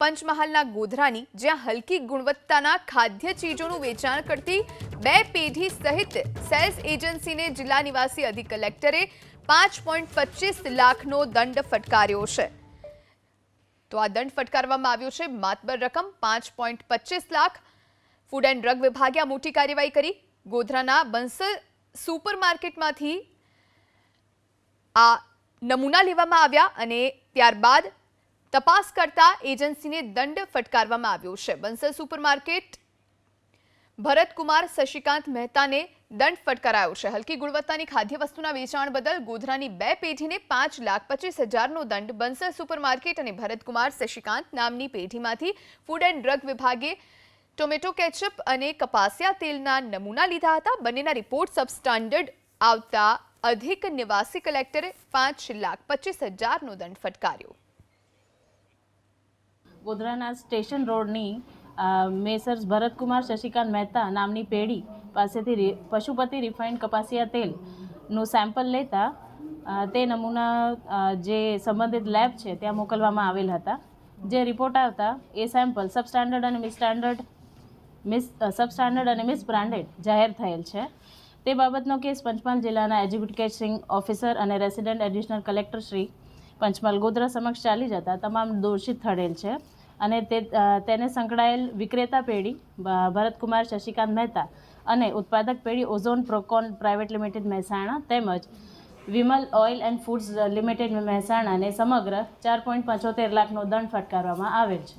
પંચમહાલના ગોધરાની, જ્યાં હલકી ગુણવત્તાના ખાદ્ય ચીજોનું વેચાણ કરતી બે પેઢી સહિત સેલ્સ એજન્સીને જિલ્લા નિવાસી અધિક કલેક્ટરે પાંચ પોઈન્ટ પચીસ લાખનો દંડ ફટકાર્યો છે. તો આ દંડ ફટકારવામાં આવ્યો છે માતબર રકમ પાંચ પોઈન્ટ પચીસ લાખ. ફૂડ એન્ડ ડ્રગ વિભાગે આ મોટી કાર્યવાહી કરી. ગોધરાના બંસલ સુપર માર્કેટમાંથી આ નમૂના લેવામાં આવ્યા અને ત્યારબાદ તપાસ કરતા એજન્સીને દંડ ફટકારવામાં આવ્યો છે. બંસલ સુપરમાર્કેટ ભરતકુમાર શશિકાંત મહેતાને દંડ ફટકારાયો છે. હલકી ગુણવત્તાની ખાદ્ય વસ્તુના વેચાણ બદલ ગોધરાની બે પેઢીને પાંચ લાખ પચીસ હજારનો દંડ બંસલ સુપરમાર્કેટ અને ભરતકુમાર શશિકાંત નામની પેઢીમાંથી ફૂડ એન્ડ ડ્રગ વિભાગે ટોમેટો કેચઅપ અને કપાસિયા તેલના નમૂના લીધા હતા બંનેના રિપોર્ટ સબસ્ટાન્ડર્ડ આવતા અધિક નિવાસી કલેક્ટરે પાંચ લાખ પચીસ હજારનો દંડ ફટકાર્યો ગોધરાના સ્ટેશન રોડની મેસર્સ ભરતકુમાર શશિકાંત મહેતા નામની પેઢી પાસેથી પશુપતિ રિફાઇન્ડ કપાસિયા તેલનું સેમ્પલ લેતા તે નમૂના જે સંબંધિત લેબ છે ત્યાં મોકલવામાં આવેલ હતા. જે રિપોર્ટ આવતા, એ સેમ્પલ સબસ્ટાન્ડર્ડ અને મિસસ્ટાન્ડર્ડ, મિસ સબસ્ટાન્ડર્ડ અને મિસ બ્રાન્ડેડ જાહેર થયેલ છે. તે બાબતનો કેસ પંચમહાલ જિલ્લાના એજ્યુકેટિંગ ઓફિસર અને resident additional collector Shri Panchmahal Godhra સમક્ષ ચાલી જતા તમામ દોષિત ઠરેલ છે. અને તે તેને સંકળાયેલ વિક્રેતા પેઢી ભરતકુમાર, શશિકાંત મહેતા અને ઉત્પાદક પેઢી Ozone Procon private limited Mehsana તેમજ Vimal oil and foods limited મહેસાણાને સમગ્ર ચાર પોઈન્ટ પંચોતેર લાખનો દંડ ફટકારવામાં આવેલ છે.